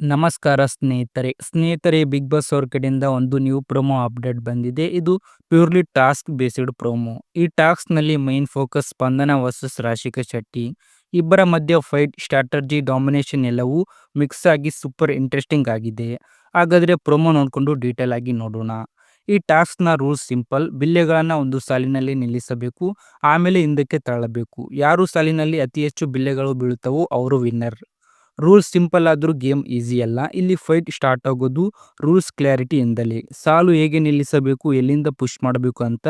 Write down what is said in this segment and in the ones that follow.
ನಮಸ್ಕಾರ ಸ್ನೇಹಿತರೆ. ಸ್ನೇಹಿತರೆ ಬಿಗ್ ಬಾಸ್ ಅವ್ರ ಕಡೆಯಿಂದ ಒಂದು ನ್ಯೂ ಪ್ರೊಮೋ ಅಪ್ಡೇಟ್ ಬಂದಿದೆ. ಇದು ಪ್ಯೂರ್ಲಿ ಟಾಸ್ಕ್ ಬೇಸ್ಡ್ ಪ್ರೊಮೋ ಈ ಟಾಸ್ಕ್ನಲ್ಲಿ main focus Spandana versus Rashika Shetty. ಇಬ್ಬರ ಮಧ್ಯ ಫೈಟ್ ಸ್ಟ್ರಾಟಜಿ ಡಾಮಿನೇಷನ್ ಎಲ್ಲವೂ ಮಿಕ್ಸ್ ಆಗಿ ಸೂಪರ್ ಇಂಟ್ರೆಸ್ಟಿಂಗ್ ಆಗಿದೆ. ಹಾಗಾದರೆ ಪ್ರೊಮೋ ನೋಡಿಕೊಂಡು ಡೀಟೇಲ್ ಆಗಿ ನೋಡೋಣ. ಈ ಟಾಸ್ಕ್ನ ರೂಲ್ಸ್ ಸಿಂಪಲ್ ಬಿಲ್ಲೆಗಳನ್ನು ಒಂದು ಸಾಲಿನಲ್ಲಿ ನಿಲ್ಲಿಸಬೇಕು, ಆಮೇಲೆ ಹಿಂದಕ್ಕೆ ತಳ್ಳಬೇಕು. ಯಾರು ಸಾಲಿನಲ್ಲಿ ಅತಿ ಹೆಚ್ಚು ಬಿಲ್ಲೆಗಳು ಬೀಳುತ್ತವೋ ಅವರು ವಿನ್ನರ್ ರೂಲ್ಸ್ ಸಿಂಪಲ್ ಆದರೂ ಗೇಮ್ ಈಸಿ ಅಲ್ಲ. ಇಲ್ಲಿ ಫೈಟ್ ಸ್ಟಾರ್ಟ್ ಆಗೋದು ರೂಲ್ಸ್ ಕ್ಲಾರಿಟಿ ಇಂದಲೇ ಸಾಲು ಹೇಗೆ ನಿಲ್ಲಿಸಬೇಕು, ಎಲ್ಲಿಂದ ಪುಷ್ ಮಾಡಬೇಕು ಅಂತ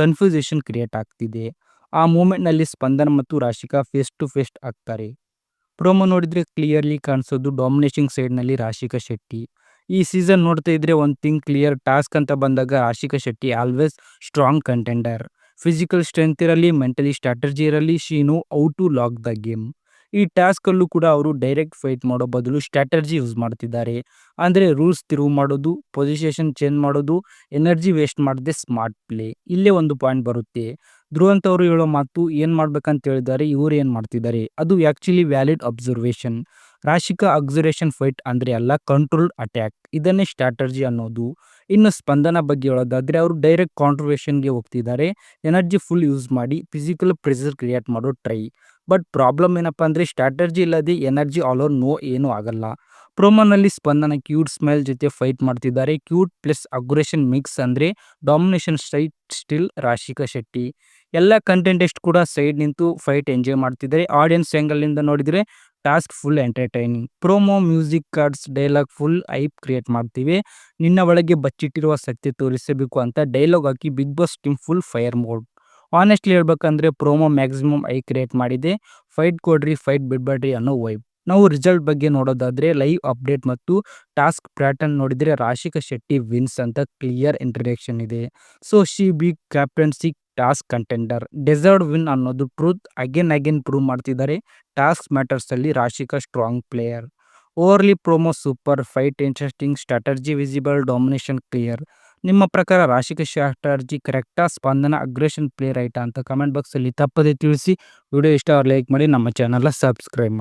ಕನ್ಫ್ಯೂಸೇಷನ್ ಕ್ರಿಯೇಟ್ ಆಗ್ತಿದೆ. ಆ ಮೂಮೆಂಟ್ನಲ್ಲಿ ಸ್ಪಂದನ ಮತ್ತು ರಾಶಿಕಾ ಫೇಸ್ ಟು ಫೇಸ್ ಆಗ್ತಾರೆ. ಪ್ರೋಮೋ ನೋಡಿದ್ರೆ ಕ್ಲಿಯರ್ಲಿ ಕಾಣಿಸೋದು ಡಾಮಿನೇಷನ್ ಸೈಡ್ನಲ್ಲಿ ರಾಶಿಕಾ ಶೆಟ್ಟಿ. ಈ ಸೀಸನ್ ನೋಡ್ತಾ ಇದ್ರೆ ಒಂದು ಥಿಂಗ್ ಕ್ಲಿಯರ್, ಟಾಸ್ಕ್ ಅಂತ ಬಂದಾಗ Rashika Shetty always strong contender. Physical strength ಇರಲಿ, ಮೆಂಟಲಿ ಸ್ಟ್ರಾಟಜಿ ಇರಲಿ she know how to lock the game. ಈ ಟಾಸ್ಕಲ್ಲೂ ಕೂಡ ಅವರು ಡೈರೆಕ್ಟ್ ಫೈಟ್ ಮಾಡೋ ಬದಲು ಸ್ಟ್ರಾಟಜಿ ಯೂಸ್ ಮಾಡ್ತಿದ್ದಾರೆ. ಅಂದರೆ ರೂಲ್ಸ್ ತಿರುವು ಮಾಡೋದು, ಪೊಸಿಷನ್ ಚೇಂಜ್ ಮಾಡೋದು, ಎನರ್ಜಿ ವೇಸ್ಟ್ ಮಾಡದೆ ಸ್ಮಾರ್ಟ್ ಪ್ಲೇ. ಇಲ್ಲೇ ಒಂದು ಪಾಯಿಂಟ್ ಬರುತ್ತೆ. ಧ್ರುವಂತ ಅವರು ಹೇಳೋ ಮಾತು ಏನು ಮಾಡ್ಬೇಕಂತ ಹೇಳಿದ್ದಾರೆ, ಇವರು ಏನು ಮಾಡ್ತಿದ್ದಾರೆ? ಅದು actually valid observation Rashika observation fight ಅಂದರೆ ಅಲ್ಲ ಕಂಟ್ರೋಲ್ಡ್ ಅಟ್ಯಾಕ್ ಇದನ್ನೇ ಸ್ಟ್ರಾಟರ್ಜಿ ಅನ್ನೋದು. ಇನ್ನು ಸ್ಪಂದನ ಬಗ್ಗೆ ಹೇಳೋದಾದರೆ ಅವರು ಡೈರೆಕ್ಟ್ ಕಾಂಟ್ರಿಬ್ಯೂಷನ್ಗೆ ಹೋಗ್ತಿದ್ದಾರೆ. ಎನರ್ಜಿ ಫುಲ್ ಯೂಸ್ ಮಾಡಿ ಫಿಸಿಕಲ್ ಪ್ರೆಸರ್ ಕ್ರಿಯೇಟ್ ಮಾಡೋ ಟ್ರೈ ಬಟ್ ಪ್ರಾಬ್ಲಮ್ ಏನಪ್ಪ ಅಂದರೆ ಸ್ಟ್ರಾಟರ್ಜಿ ಇಲ್ಲದೆ ಎನರ್ಜಿ ಆಲ್ ಓವರ್ ನೋ ಏನೂ ಆಗಲ್ಲ. ಪ್ರೋಮೋನಲ್ಲಿ ಸ್ಪಂದನ ಕ್ಯೂಟ್ ಸ್ಮೈಲ್ ಜೊತೆ ಫೈಟ್ ಮಾಡ್ತಿದ್ದಾರೆ. ಕ್ಯೂಟ್ ಪ್ಲಸ್ ಅಗ್ರೆಷನ್ ಮಿಕ್ಸ್ ಅಂದರೆ domination straight still Rashika Shetty. ಎಲ್ಲ ಕಂಟೆಂಟೆಸ್ಟ್ ಕೂಡ ಸೈಡ್ ನಿಂತು ಫೈಟ್ ಎಂಜಾಯ್ ಮಾಡ್ತಿದ್ದಾರೆ. ಆಡಿಯನ್ಸ್ ಆ್ಯಂಗಲ್ನಿಂದ ನೋಡಿದರೆ task full entertaining. Promo music cards dialogue full hype create ಮಾಡ್ತೀವಿ. ನಿನ್ನ ಒಳಗೆ ಬಚ್ಚಿಟ್ಟಿರುವ ಶಕ್ತಿ ತೋರಿಸಬೇಕು ಅಂತ ಡೈಲಾಗ್ ಹಾಕಿ Bigg Boss team full fire mode. Honestly ಹೇಳ್ಬೇಕಂದ್ರೆ ಪ್ರೋಮೋ ಮ್ಯಾಕ್ಸಿಮಮ್ ಐ ಕ್ರಿಯೇಟ್ ಮಾಡಿದೆ. ಫೈಟ್ ಕೊಡ್ರಿ, ಫೈಟ್ ಬಿಡ್ಬೇಡ್ರಿ ಅನ್ನೋ ವೈಬ್. ನಾವು ರಿಸಲ್ಟ್ ಬಗ್ಗೆ ನೋಡೋದಾದ್ರೆ ಲೈವ್ ಅಪ್ಡೇಟ್ ಮತ್ತು ಟಾಸ್ಕ್ ಪ್ಯಾಟರ್ನ್ ನೋಡಿದ್ರೆ ರಾಶಿಕಾ ಶೆಟ್ಟಿ ವಿನ್ಸ್ ಅಂತ ಕ್ಲಿಯರ್ ಇಂಟ್ರಡಕ್ಷನ್ ಇದೆ. So she be captaincy task contender deserved win ಅನ್ನೋದು ಟ್ರೂತ್ ಅಗೇನ್ ಅಗೇನ್ ಪ್ರೂವ್ ಮಾಡ್ತಿದ್ದಾರೆ. ಟಾಸ್ಕ್ ಮ್ಯಾಟರ್ಸ್ ಅಲ್ಲಿ Rashika strong player overall promo super fight interesting strategy visible domination clear ನಿಮ್ಮ ಪ್ರಕಾರ Rashika strategy ಕರೆಕ್ಟಾ ಸ್ಪಂದನ aggression player ಐಟಾ ಅಂತ comment ಬಾಕ್ಸಲ್ಲಿ ತಪ್ಪದೆ ತಿಳಿಸಿ. ವಿಡಿಯೋ ಇಷ್ಟ ಅವ್ರು ಲೈಕ್ ಮಾಡಿ, ನಮ್ಮ ಚಾನಲ್ನ ಸಬ್ಸ್ಕ್ರೈಬ್ ಮಾಡಿ.